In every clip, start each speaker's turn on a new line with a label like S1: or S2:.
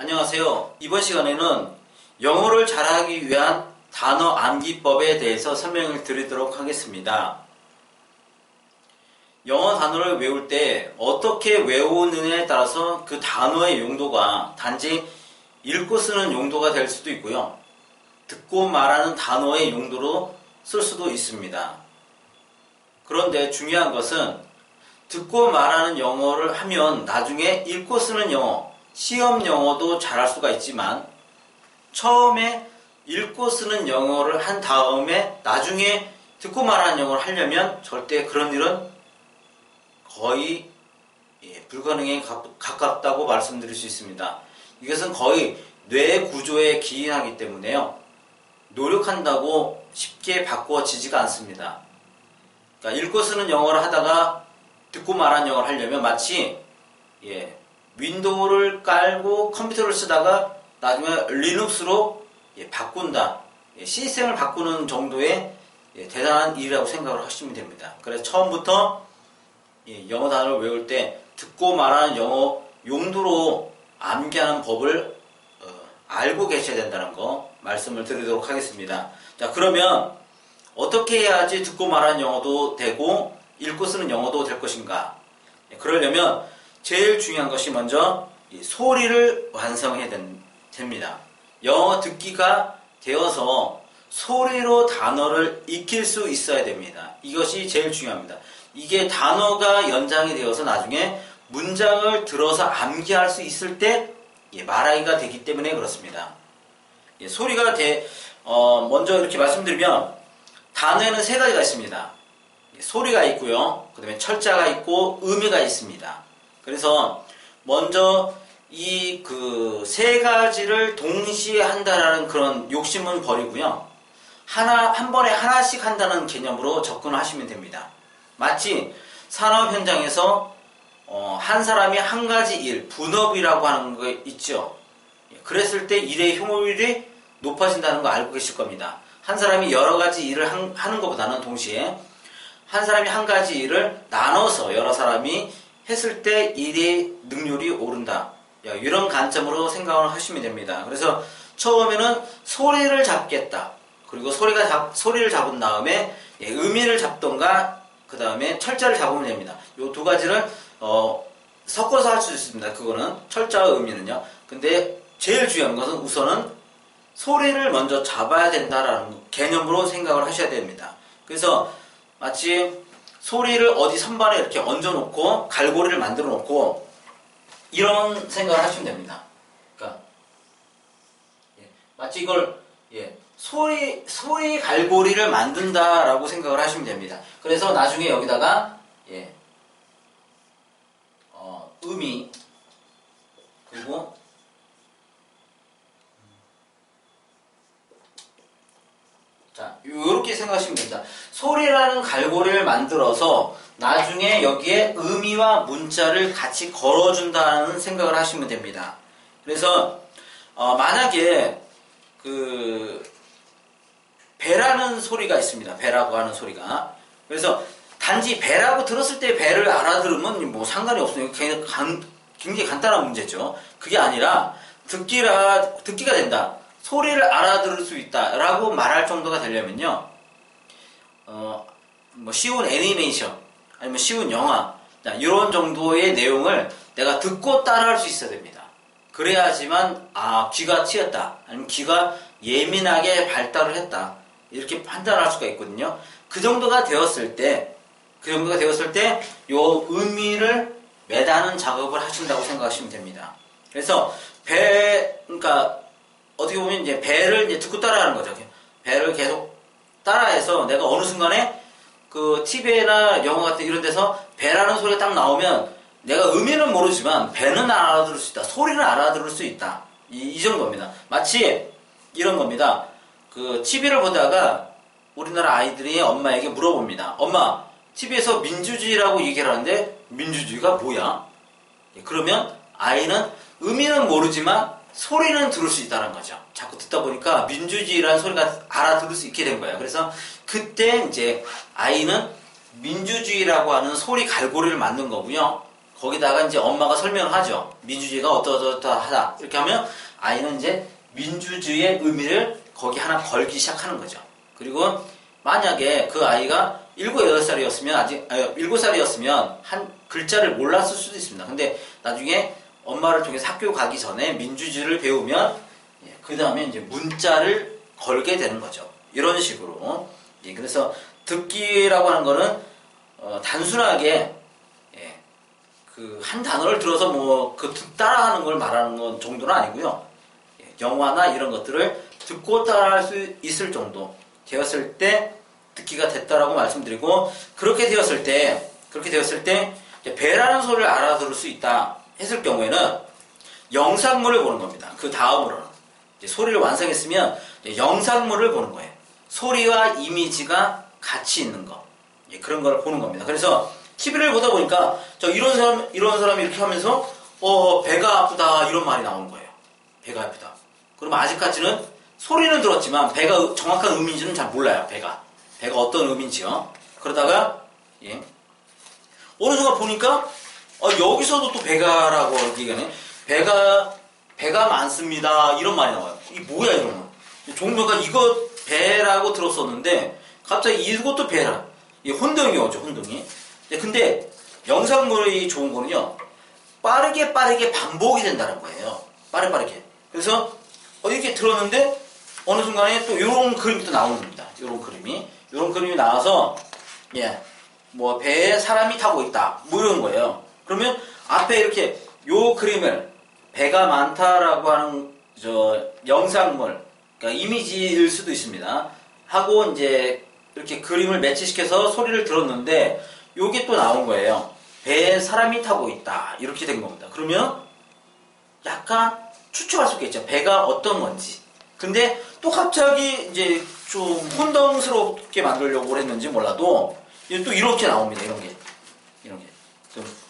S1: 안녕하세요. 이번 시간에는 영어를 잘하기 위한 단어 암기법에 대해서 설명을 드리도록 하겠습니다. 영어 단어를 외울 때 어떻게 외우느냐에 따라서 그 단어의 용도가 단지 읽고 쓰는 용도가 될 수도 있고요. 듣고 말하는 단어의 용도로 쓸 수도 있습니다. 그런데 중요한 것은 듣고 말하는 영어를 하면 나중에 읽고 쓰는 영어, 시험 영어도 잘할 수가 있지만 처음에 읽고 쓰는 영어를 한 다음에 나중에 듣고 말하는 영어를 하려면 절대 그런 일은 거의 예, 불가능에 가- 가깝다고 말씀드릴 수 있습니다. 이것은 거의 뇌 구조에 기인하기 때문에요. 노력한다고 쉽게 바꿔지지가 않습니다. 그러니까 읽고 쓰는 영어를 하다가 듣고 말하는 영어를 하려면 마치 예, 윈도우를 깔고 컴퓨터를 쓰다가 나중에 리눅스로 예, 바꾼다. 예, 시스템을 바꾸는 정도의 예, 대단한 일이라고 생각을 하시면 됩니다. 그래서 처음부터 예, 영어 단어를 외울 때 듣고 말하는 영어 용도로 암기하는 법을 어, 알고 계셔야 된다는 거 말씀을 드리도록 하겠습니다. 자, 그러면 어떻게 해야지 듣고 말하는 영어도 되고 읽고 쓰는 영어도 될 것인가? 예, 그러려면 제일 중요한 것이 먼저 이 소리를 완성해야 된- 됩니다. 영어 듣기가 되어서 소리로 단어를 익힐 수 있어야 됩니다. 이것이 제일 중요합니다. 이게 단어가 연장이 되어서 나중에 문장을 들어서 암기할 수 있을 때 예, 말하기가 되기 때문에 그렇습니다. 예, 소리가 돼, 어, 먼저 이렇게 말씀드리면 단어에는 세 가지가 있습니다. 예, 소리가 있고요. 그 다음에 철자가 있고 의미가 있습니다. 그래서 먼저 이 그 세 가지를 동시에 한다라는 그런 욕심은 버리고요. 하나 한 번에 하나씩 한다는 개념으로 접근을 하시면 됩니다. 마치 산업 현장에서 어, 한 사람이 한 가지 일, 분업이라고 하는 거 있죠. 예, 그랬을 때 일의 효율이 높아진다는 거 알고 계실 겁니다. 한 사람이 여러 가지 일을 한- 하는 것보다는 동시에 한 사람이 한 가지 일을 나눠서 여러 사람이 했을 때 일의 능률이 오른다. 야, 이런 관점으로 생각을 하시면 됩니다. 그래서 처음에는 소리를 잡겠다. 그리고 소리가 잡- 소리를 잡은 다음에 예, 의미를 잡던가 그 다음에 철자를 잡으면 됩니다. 이 두 가지를 어, 섞어서 할 수 있습니다. 그거는 철자와 의미는요. 근데 제일 중요한 것은 우선은 소리를 먼저 잡아야 된다라는 개념으로 생각을 하셔야 됩니다. 그래서 마치 소리를 어디 선반에 이렇게 얹어놓고 갈고리를 만들어 놓고 이런 생각을 하시면 됩니다. 그러니까 예, 마치 이걸 예, 소리 소리 갈고리를 만든다라고 생각을 하시면 됩니다. 그래서 나중에 여기다가 예, 어, 의미 그리고 자, 이렇게 생각하시면 됩니다. 소리라는 갈고리를 만들어서 나중에 여기에 의미와 문자를 같이 걸어준다는 생각을 하시면 됩니다. 그래서 어, 만약에 그 배라는 소리가 있습니다. 배라고 하는 소리가. 그래서 단지 배라고 들었을 때 배를 알아들으면 뭐 상관이 없어요. 그냥 간- 굉장히 간단한 문제죠. 그게 아니라 듣기라 듣기가 된다. 소리를 알아들을 수 있다라고 말할 정도가 되려면요. 어, 뭐 쉬운 애니메이션 아니면 쉬운 영화 자, 이런 정도의 내용을 내가 듣고 따라할 수 있어야 됩니다. 그래야지만 아 귀가 트였다 아니면 귀가 예민하게 발달을 했다 이렇게 판단할 수가 있거든요. 그 정도가 되었을 때 그 정도가 되었을 때 요 의미를 매다는 작업을 하신다고 생각하시면 됩니다. 그래서 배 그러니까 어떻게 보면 이제 배를 이제 듣고 따라하는 거죠. 배를 계속 따라해서 내가 어느 순간에 그 TV나 영화 같은 이런 데서 배라는 소리가 딱 나오면 내가 의미는 모르지만 배는 알아들을 수 있다. 소리는 알아들을 수 있다. 이, 이 정도입니다. 마치 이런 겁니다. 그 TV를 보다가 우리나라 아이들이 엄마에게 물어봅니다. 엄마, TV에서 민주주의라고 얘기를 하는데 민주주의가 뭐야? 예, 그러면 아이는 의미는 모르지만 소리는 들을 수 있다는 거죠. 자꾸 듣다 보니까 민주주의라는 소리가 알아들을 수 있게 된 거예요. 그래서 그때 이제 아이는 민주주의라고 하는 소리 갈고리를 만든 거고요. 거기다가 이제 엄마가 설명을 하죠. 민주주의가 어떠어떠 하다. 이렇게 하면 아이는 이제 민주주의의 의미를 거기 하나 걸기 시작하는 거죠. 그리고 만약에 그 아이가 7, 8살이었으면 아직, 아, 7살이었으면 한 글자를 몰랐을 수도 있습니다. 근데 나중에 엄마를 통해서 학교 가기 전에 민주주의를 배우면 그 다음에 이제 문자를 걸게 되는 거죠. 이런 식으로. 예, 그래서 듣기라고 하는 거는 어, 단순하게 예, 그한 단어를 들어서 뭐그 따라하는 걸 말하는 건 정도는 아니고요. 예, 영화나 이런 것들을 듣고 따라할 수 있을 정도 되었을 때 듣기가 됐다라고 말씀드리고 그렇게 되었을 때 그렇게 되었을 때 배라는 소리를 알아들을 수 있다 했을 경우에는 영상물을 보는 겁니다. 그 다음으로는 소리를 완성했으면 영상물을 보는 거예요. 소리와 이미지가 같이 있는 거 예, 그런 걸 보는 겁니다. 그래서 TV를 보다 보니까 저 이런 사람 이런 사람이 이렇게 하면서 어 배가 아프다 이런 말이 나오는 거예요. 배가 아프다. 그러면 아직까지는 소리는 들었지만 배가 정확한 의미인지는 잘 몰라요. 배가 배가 어떤 의미인지요. 그러다가 예. 어느 순간 보니까 어, 여기서도 또 배가라고 얘기하네. 배가 배가 많습니다. 이런 말이 나와요. 이 뭐야 이러면 종묘가 이거 배라고 들었었는데 갑자기 이것도 배라. 이 혼동이 오죠 혼동이. 네, 근데 영상물이 좋은 거는요 빠르게 빠르게 반복이 된다는 거예요. 빠르게 빠르게. 그래서 어, 이렇게 들었는데 어느 순간에 또 이런 그림이 또 나오는 겁니다. 이런 그림이 이런 그림이 나와서 예. 뭐 배에 사람이 타고 있다 뭐 이런 거예요 그러면 앞에 이렇게 요 그림을 배가 많다라고 하는 저 영상물 그러니까 이미지일 수도 있습니다. 하고 이제 이렇게 그림을 매치시켜서 소리를 들었는데 요게 또 나온 거예요. 배에 사람이 타고 있다. 이렇게 된 겁니다. 그러면 약간 추측할 수 있겠죠. 배가 어떤 건지. 근데 또 갑자기 이제 좀 혼동스럽게 만들려고 했는지 몰라도 또 이렇게 나옵니다. 이런 게.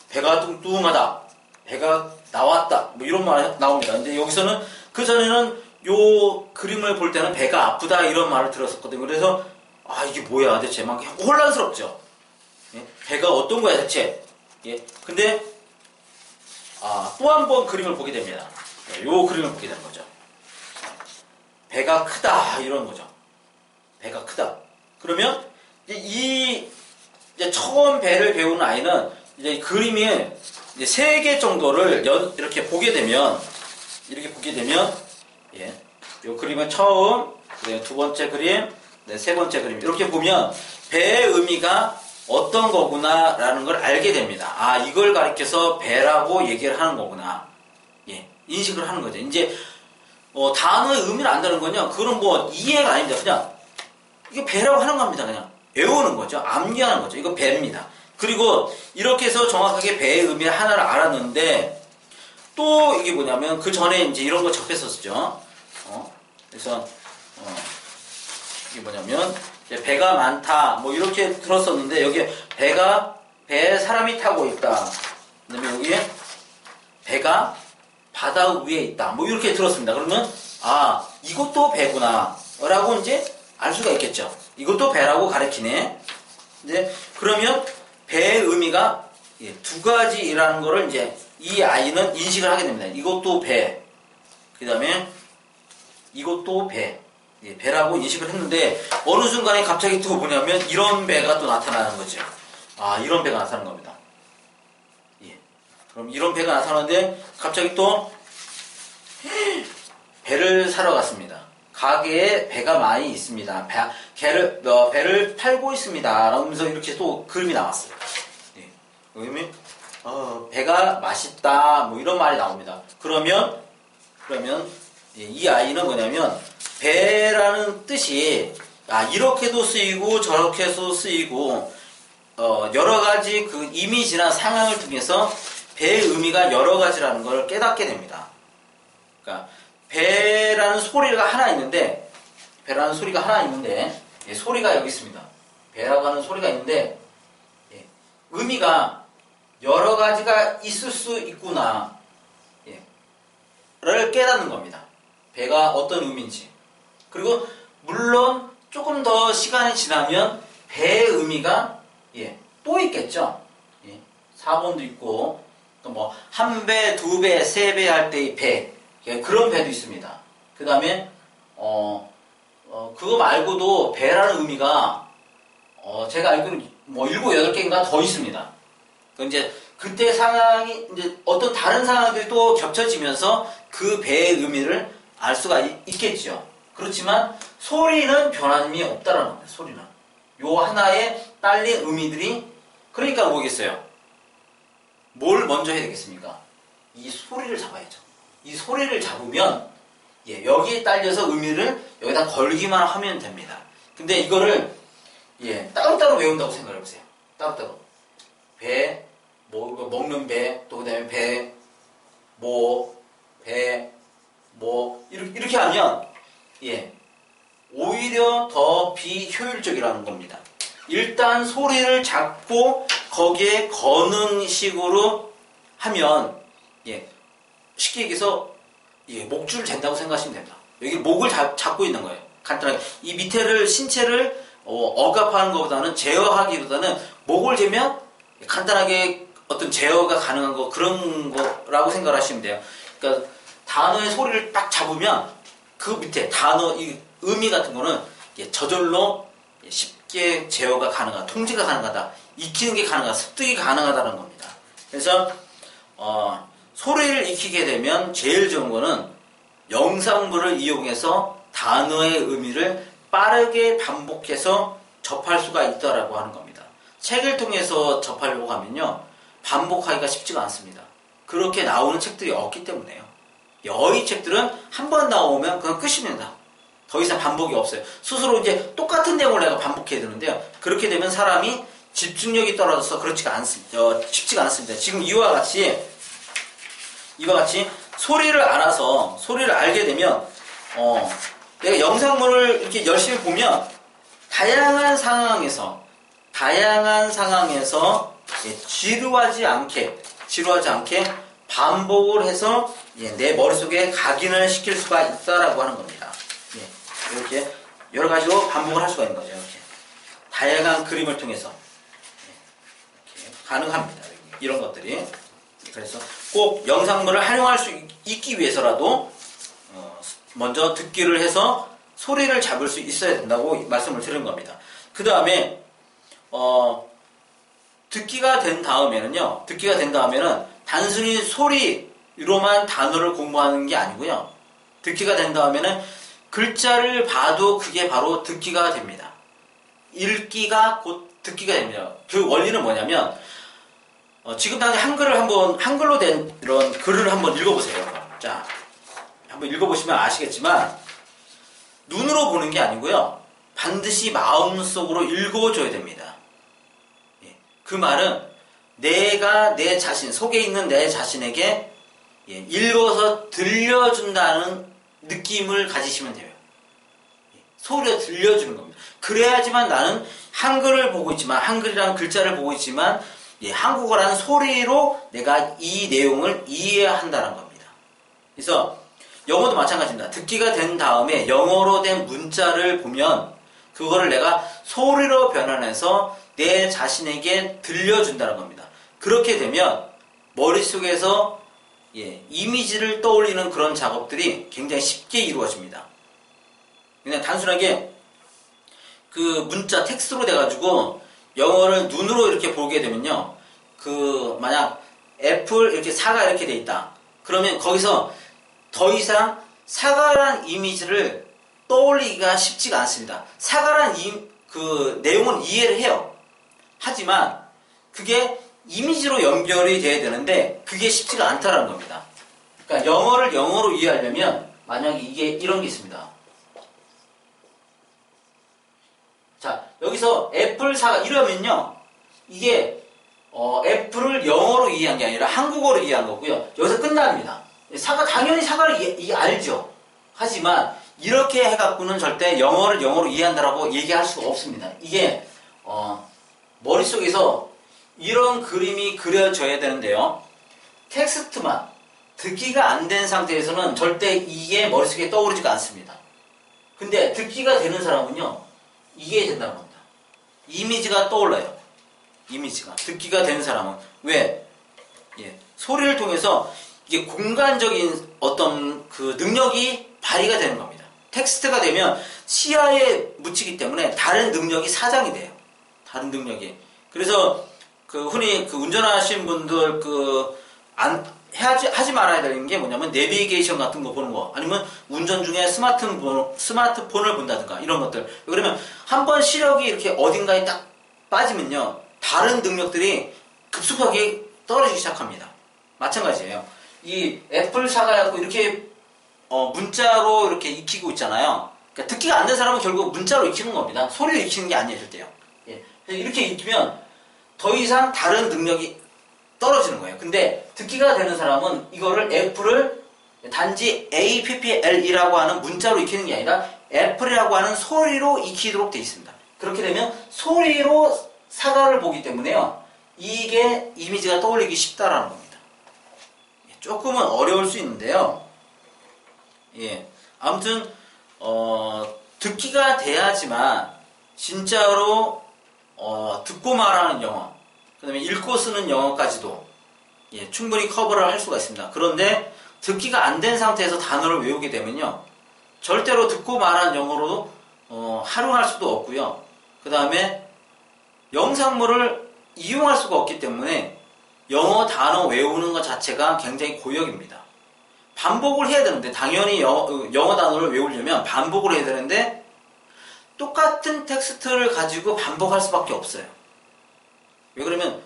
S1: 좀 배가 뚱뚱하다. 배가 나왔다. 뭐 이런 말 나옵니다. 근데 여기서는 그 전에는 요 그림을 볼 때는 배가 아프다 이런 말을 들었었거든요. 그래서 아 이게 뭐야 대체 막 혼란스럽죠. 예? 배가 어떤 거야 대체. 예. 근데 아, 또 한 번 그림을 보게 됩니다. 예, 요 그림을 보게 되는 거죠. 배가 크다 이런 거죠. 배가 크다. 그러면 이 이제 처음 배를 배우는 아이는 이제 그림이 이제 세 개 정도를 연- 이렇게 보게 되면 이렇게 보게 되면 예, 요 그림은 처음, 두 번째 그림, 네, 세 번째 그림 이렇게 보면 배의 의미가 어떤 거구나라는 걸 알게 됩니다. 아 이걸 가리켜서 배라고 얘기를 하는 거구나. 예, 인식을 하는 거죠. 이제 어, 단어의 의미를 안다는 건요. 그건 뭐 이해가 아닙니다. 그냥 이게 배라고 하는 겁니다. 그냥 외우는 거죠. 암기하는 거죠. 이거 배입니다. 그리고 이렇게 해서 정확하게 배의 의미 하나를 알았는데 또 이게 뭐냐면 그 전에 이제 이런 거 접했었죠. 어? 그래서 어, 이게 뭐냐면 배가 많다 뭐 이렇게 들었었는데 여기 배가 배에 사람이 타고 있다. 그다음에 여기에 배가 바다 위에 있다. 뭐 이렇게 들었습니다. 그러면 아 이것도 배구나라고 이제 알 수가 있겠죠. 이것도 배라고 가리키네. 이제 그러면 배의 의미가 예, 두 가지라는 거를 이제 이 아이는 인식을 하게 됩니다. 이것도 배. 그 다음에 이것도 배. 예, 배라고 인식을 했는데 어느 순간에 갑자기 또 뭐냐면 이런 배가 또 나타나는 거죠. 아 이런 배가 나타나는 겁니다. 예. 그럼 이런 배가 나타나는데 갑자기 또 배를 사러 갔습니다. 가게에 배가 많이 있습니다. 배, 개를, 어, 배를 팔고 있습니다. 라면서 이렇게 또 그림이 나왔어요. 예. 그러면, 어, 배가 맛있다. 뭐 이런 말이 나옵니다. 그러면, 그러면, 예, 이 아이는 뭐냐면, 배라는 뜻이, 아, 이렇게도 쓰이고, 저렇게도 쓰이고, 어, 여러 가지 그 이미지나 상황을 통해서 배의 의미가 여러 가지라는 걸 깨닫게 됩니다. 그러니까 배라는 소리가 하나 있는데 배라는 소리가 하나 있는데 예, 소리가 여기 있습니다. 배라고 하는 소리가 있는데 예, 의미가 여러 가지가 있을 수 있구나 예, 를 깨닫는 겁니다. 배가 어떤 의미인지 그리고 물론 조금 더 시간이 지나면 배의 의미가 예, 또 있겠죠. 예, 4번도 있고 뭐한 배, 두 배, 세 배 할 때의 배 예, 그런 배도 있습니다. 그 다음에 어, 어, 그거 말고도 배라는 의미가 어, 제가 알기로는 뭐 일곱 여덟 개인가 더 있습니다. 그 이제 그때 상황이 이제 어떤 다른 상황들이 또 겹쳐지면서 그 배의 의미를 알 수가 있, 있겠죠. 그렇지만 소리는 변함이 없다라는 겁니다. 소리는 요 하나에 딸린 의미들이 그러니까 뭐겠어요? 뭘 먼저 해야 되겠습니까? 이 소리를 잡아야죠. 이 소리를 잡으면 예, 여기에 딸려서 의미를 여기다 걸기만 하면 됩니다. 근데 이거를 예, 따로따로 외운다고 생각해 보세요. 따로따로. 배, 뭐, 먹는 배, 또 그다음에 배, 뭐, 배, 뭐, 이렇게, 이렇게 하면, 예, 오히려 더 비효율적이라는 겁니다. 일단 소리를 잡고 거기에 거는 식으로 하면, 예, 쉽게 얘기해서, 예, 목줄을 잰다고 생각하시면 됩니다. 여기 목을 잡, 잡고 있는 거예요. 간단하게. 이 밑에를, 신체를 어, 억압하는 것보다는 제어하기보다는 목을 재면 간단하게 어떤 제어가 가능한 거 그런 거라고 생각하시면 돼요. 그러니까 단어의 소리를 딱 잡으면 그 밑에 단어 이 의미 같은 거는 저절로 쉽게 제어가 가능하다, 통제가 가능하다, 익히는 게 가능하다, 습득이 가능하다는 겁니다. 그래서 어, 소리를 익히게 되면 제일 좋은 거는 영상물을 이용해서 단어의 의미를 빠르게 반복해서 접할 수가 있다라고 하는 겁니다. 책을 통해서 접하려고 하면요. 반복하기가 쉽지가 않습니다. 그렇게 나오는 책들이 없기 때문에요. 여의 책들은 한 번 나오면 그건 끝입니다. 더 이상 반복이 없어요. 스스로 이제 똑같은 내용을 내가 반복해야 되는데요. 그렇게 되면 사람이 집중력이 떨어져서 그렇지가 않습니다. 어, 쉽지가 않습니다. 지금 이와 같이 이와 같이 소리를 알아서 소리를 알게 되면 어, 내가 영상물을 이렇게 열심히 보면 다양한 상황에서 다양한 상황에서 예, 지루하지 않게 지루하지 않게 반복을 해서 예, 내 머릿속에 각인을 시킬 수가 있다라고 하는 겁니다. 예, 이렇게 여러 가지로 반복을 할 수가 있는 거죠. 이렇게 다양한 그림을 통해서 예, 이렇게 가능합니다. 이런 것들이 그래서 꼭 영상물을 활용할 수 있기 위해서라도 어, 먼저 듣기를 해서 소리를 잡을 수 있어야 된다고 말씀을 드린 겁니다. 그 다음에 어, 듣기가 된 다음에는요. 듣기가 된 다음에는 단순히 소리로만 단어를 공부하는 게 아니고요. 듣기가 된 다음에는 글자를 봐도 그게 바로 듣기가 됩니다. 읽기가 곧 듣기가 됩니다. 그 원리는 뭐냐면 어, 지금 당장 한글을 한번 한글로 된 이런 글을 한번 읽어보세요. 자, 한번 읽어보시면 아시겠지만 눈으로 보는 게 아니고요. 반드시 마음속으로 읽어줘야 됩니다. 예, 그 말은 내가 내 자신, 속에 있는 내 자신에게 예, 읽어서 들려준다는 느낌을 가지시면 돼요. 예, 소리가 들려주는 겁니다. 그래야지만 나는 한글을 보고 있지만, 한글이라는 글자를 보고 있지만, 예, 한국어라는 소리로 내가 이 내용을 이해한다는 겁니다. 그래서 영어도 마찬가지입니다. 듣기가 된 다음에 영어로 된 문자를 보면 그거를 내가 소리로 변환해서 내 자신에게 들려준다는 겁니다. 그렇게 되면 머릿속에서 예, 이미지를 떠올리는 그런 작업들이 굉장히 쉽게 이루어집니다. 그냥 단순하게 그 문자 텍스트로 돼가지고 영어를 눈으로 이렇게 보게 되면요. 그 만약 애플 이렇게 사가 이렇게 돼 있다. 그러면 거기서 더 이상 사과란 이미지를 떠올리기가 쉽지가 않습니다. 사과란 이, 그 내용은 이해를 해요. 하지만 그게 이미지로 연결이 돼야 되는데 그게 쉽지가 않다라는 겁니다. 그러니까 영어를 영어로 이해하려면 만약에 이게 이런 게 있습니다. 자, 여기서 애플 사과 이러면요. 이게 어, 애플을 영어로 이해한 게 아니라 한국어로 이해한 거고요. 여기서 끝납니다. 사과 당연히 사과를 이해, 이해 알죠. 하지만 이렇게 해갖고는 절대 영어를 영어로 이해한다라고 얘기할 수가 없습니다. 이게 어, 머릿속에서 이런 그림이 그려져야 되는데요. 텍스트만 듣기가 안 된 상태에서는 절대 이게 머릿속에 떠오르지가 않습니다. 근데 듣기가 되는 사람은요. 이게 된다는 겁니다. 이미지가 떠올라요. 이미지가. 듣기가 된 사람은. 왜? 예, 소리를 통해서 이게 공간적인 어떤 그 능력이 발휘가 되는 겁니다. 텍스트가 되면 시야에 묻히기 때문에 다른 능력이 사장이 돼요. 다른 능력이. 그래서 그 흔히 그 운전하시는 분들 그 안 하지 하지 말아야 되는 게 뭐냐면 내비게이션 같은 거 보는 거 아니면 운전 중에 스마트폰 스마트폰을 본다든가 이런 것들. 그러면 한 번 시력이 이렇게 어딘가에 딱 빠지면요 다른 능력들이 급속하게 떨어지기 시작합니다. 마찬가지예요. 이 애플 사가지고 이렇게 어, 문자로 이렇게 익히고 있잖아요. 그러니까 듣기가 안 되는 사람은 결국 문자로 익히는 겁니다. 소리로 익히는 게 아니에요, 절대요. 예. 이렇게 익히면 더 이상 다른 능력이 떨어지는 거예요. 근데 듣기가 되는 사람은 이거를 애플을 단지 APPL이라고 하는 문자로 익히는 게 아니라 애플이라고 하는 소리로 익히도록 되어 있습니다. 그렇게 되면 소리로 사과를 보기 때문에요. 이게 이미지가 떠올리기 쉽다라는 겁니다. 예, 조금은 어려울 수 있는데요. 예. 아무튼, 어, 듣기가 돼야지만, 진짜로, 어, 듣고 말하는 영어, 그 다음에 읽고 쓰는 영어까지도, 예, 충분히 커버를 할 수가 있습니다. 그런데, 듣기가 안 된 상태에서 단어를 외우게 되면요, 절대로 듣고 말하는 영어로, 어, 활용할 수도 없고요. 그 다음에, 영상물을 이용할 수가 없기 때문에, 영어 단어 외우는 것 자체가 굉장히 고역입니다. 반복을 해야 되는데 당연히 영어, 영어 단어를 외우려면 반복을 해야 되는데 똑같은 텍스트를 가지고 반복할 수밖에 없어요. 왜 그러면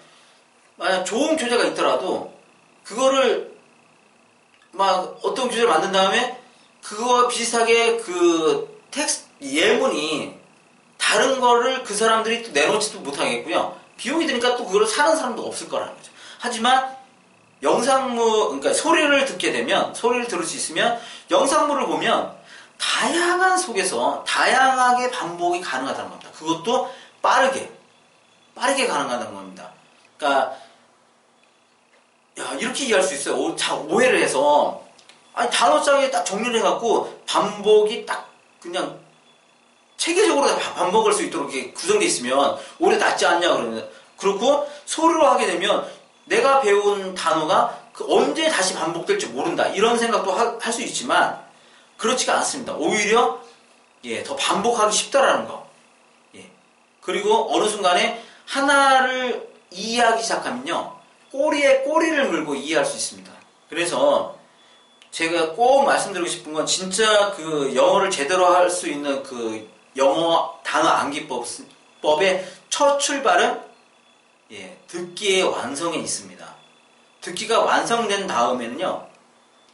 S1: 만약 좋은 교재가 있더라도 그거를 막 어떤 교재를 만든 다음에 그거와 비슷하게 그 텍스트 예문이 다른 거를 그 사람들이 또 내놓지도 못하겠고요. 비용이 드니까 또 그걸 사는 사람도 없을 거라는 거죠. 하지만 영상물, 그러니까 소리를 듣게 되면, 소리를 들을 수 있으면, 영상물을 보면, 다양한 속에서 다양하게 반복이 가능하다는 겁니다. 그것도 빠르게, 빠르게 가능하다는 겁니다. 그러니까, 야, 이렇게 이해할 수 있어요. 오, 자, 오해를 해서, 아니, 단어장에 딱 정리를 해갖고, 반복이 딱, 그냥, 체계적으로 다 반복할 수 있도록 이렇게 구성되어 있으면, 오히려 낫지 않냐, 그러면. 그렇고, 소리로 하게 되면, 내가 배운 단어가 그 언제 다시 반복될지 모른다. 이런 생각도 할 수 있지만 그렇지가 않습니다. 오히려 예, 더 반복하기 쉽다라는 거. 예. 그리고 어느 순간에 하나를 이해하기 시작하면요. 꼬리에 꼬리를 물고 이해할 수 있습니다. 그래서 제가 꼭 말씀드리고 싶은 건 진짜 그 영어를 제대로 할 수 있는 그 영어 단어 암기법의 첫 출발은 예, 듣기의 완성에 있습니다. 듣기가 완성된 다음에는요,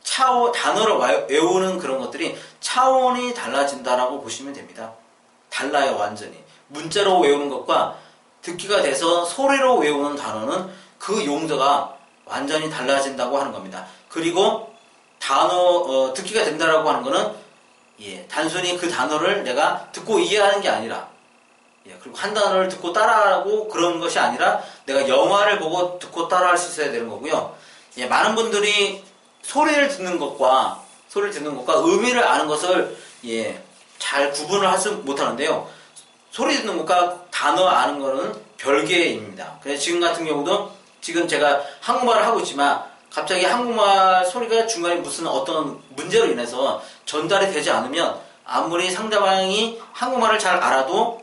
S1: 차원, 단어를 외우는 그런 것들이 차원이 달라진다라고 보시면 됩니다. 달라요, 완전히. 문자로 외우는 것과 듣기가 돼서 소리로 외우는 단어는 그 용도가 완전히 달라진다고 하는 겁니다. 그리고 단어, 어, 듣기가 된다라고 하는 거는, 예, 단순히 그 단어를 내가 듣고 이해하는 게 아니라, 예, 그리고 한 단어를 듣고 따라하고 그런 것이 아니라 내가 영화를 보고 듣고 따라할 수 있어야 되는 거고요. 예, 많은 분들이 소리를 듣는 것과 소리를 듣는 것과 의미를 아는 것을 예, 잘 구분을 하지 못하는데요. 소리 듣는 것과 단어 아는 것은 별개입니다. 그래서 지금 같은 경우도 지금 제가 한국말을 하고 있지만 갑자기 한국말 소리가 중간에 무슨 어떤 문제로 인해서 전달이 되지 않으면 아무리 상대방이 한국말을 잘 알아도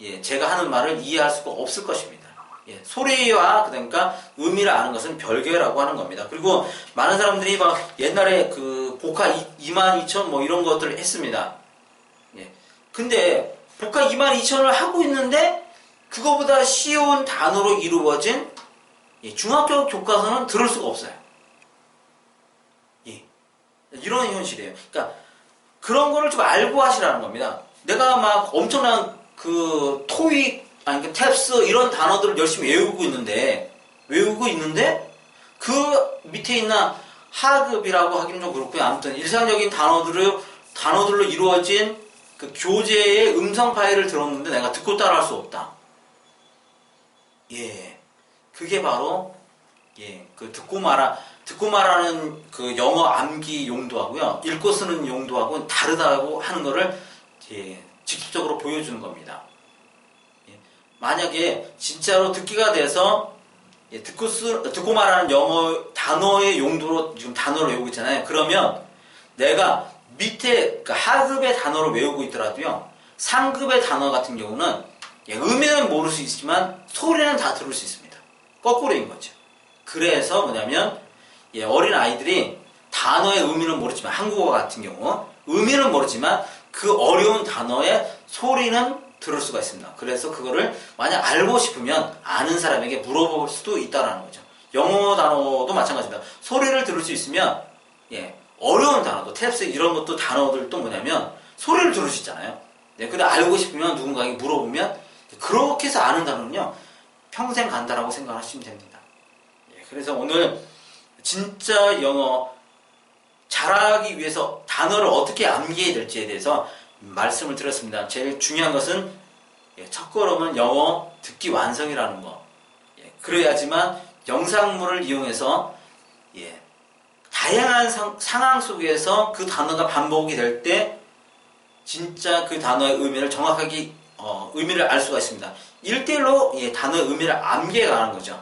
S1: 예, 제가 하는 말을 이해할 수가 없을 것입니다. 예, 소리와 그러니까 의미를 아는 것은 별개라고 하는 겁니다. 그리고 많은 사람들이 막 옛날에 그 복화 22,000뭐 이런 것들을 했습니다. 예. 근데 복화 22,000을 하고 있는데 그거보다 쉬운 단어로 이루어진 예, 중학교 교과서는 들을 수가 없어요. 예. 이런 현실이에요. 그러니까 그런 거를 좀 알고 하시라는 겁니다. 내가 막 엄청난 그 토익 아니 그 탭스 이런 단어들을 열심히 외우고 있는데 외우고 있는데 그 밑에 있는 하급이라고 하기는 좀 그렇고요. 아무튼 일상적인 단어들을 단어들로 이루어진 그 교재의 음성 파일을 들었는데 내가 듣고 따라할 수 없다. 예, 그게 바로 예, 그 듣고 말아 듣고 말하는 그 영어 암기 용도하고요, 읽고 쓰는 용도하고 다르다고 하는 거를 예, 직접적으로 보여주는 겁니다. 예. 만약에 진짜로 듣기가 돼서 예, 듣고 쓰, 듣고 말하는 영어 단어의 용도로 지금 단어를 외우고 있잖아요. 그러면 내가 밑에 그러니까 하급의 단어를 외우고 있더라도요. 상급의 단어 같은 경우는 예, 의미는 모를 수 있지만 소리는 다 들을 수 있습니다. 거꾸로인 거죠. 그래서 뭐냐면 예, 어린 아이들이 단어의 의미는 모르지만 한국어 같은 경우 의미는 모르지만 그 어려운 단어의 소리는 들을 수가 있습니다. 그래서 그거를 만약 알고 싶으면 아는 사람에게 물어볼 수도 있다라는 거죠. 영어 단어도 마찬가지입니다. 소리를 들을 수 있으면 예, 어려운 단어도 탭스 이런 것도 단어들도 뭐냐면 소리를 들을 수 있잖아요. 네, 근데 알고 싶으면 누군가에게 물어보면 그렇게 해서 아는 단어는요 평생 간다라고 생각하시면 됩니다. 예, 그래서 오늘 진짜 영어 잘하기 위해서 단어를 어떻게 암기해야 될지에 대해서 말씀을 드렸습니다. 제일 중요한 것은 예, 첫 걸음은 영어 듣기 완성이라는 거. 예, 그래야지만 영상물을 이용해서 예, 다양한 상, 상황 속에서 그 단어가 반복이 될 때 진짜 그 단어의 의미를 정확하게 어, 의미를 알 수가 있습니다. 1대1로 예, 단어의 의미를 암기해 가는 거죠.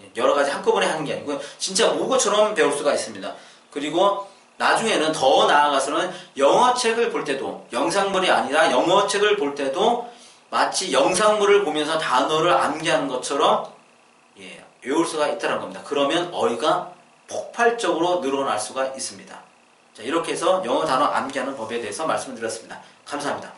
S1: 예, 여러 가지 한꺼번에 하는 게 아니고 진짜 모국어처럼 배울 수가 있습니다. 그리고 나중에는 더 나아가서는 영어책을 볼 때도 영상물이 아니라 영어책을 볼 때도 마치 영상물을 보면서 단어를 암기하는 것처럼 예, 외울 수가 있다는 겁니다. 그러면 어휘가 폭발적으로 늘어날 수가 있습니다. 자, 이렇게 해서 영어 단어 암기하는 법에 대해서 말씀을 드렸습니다. 감사합니다.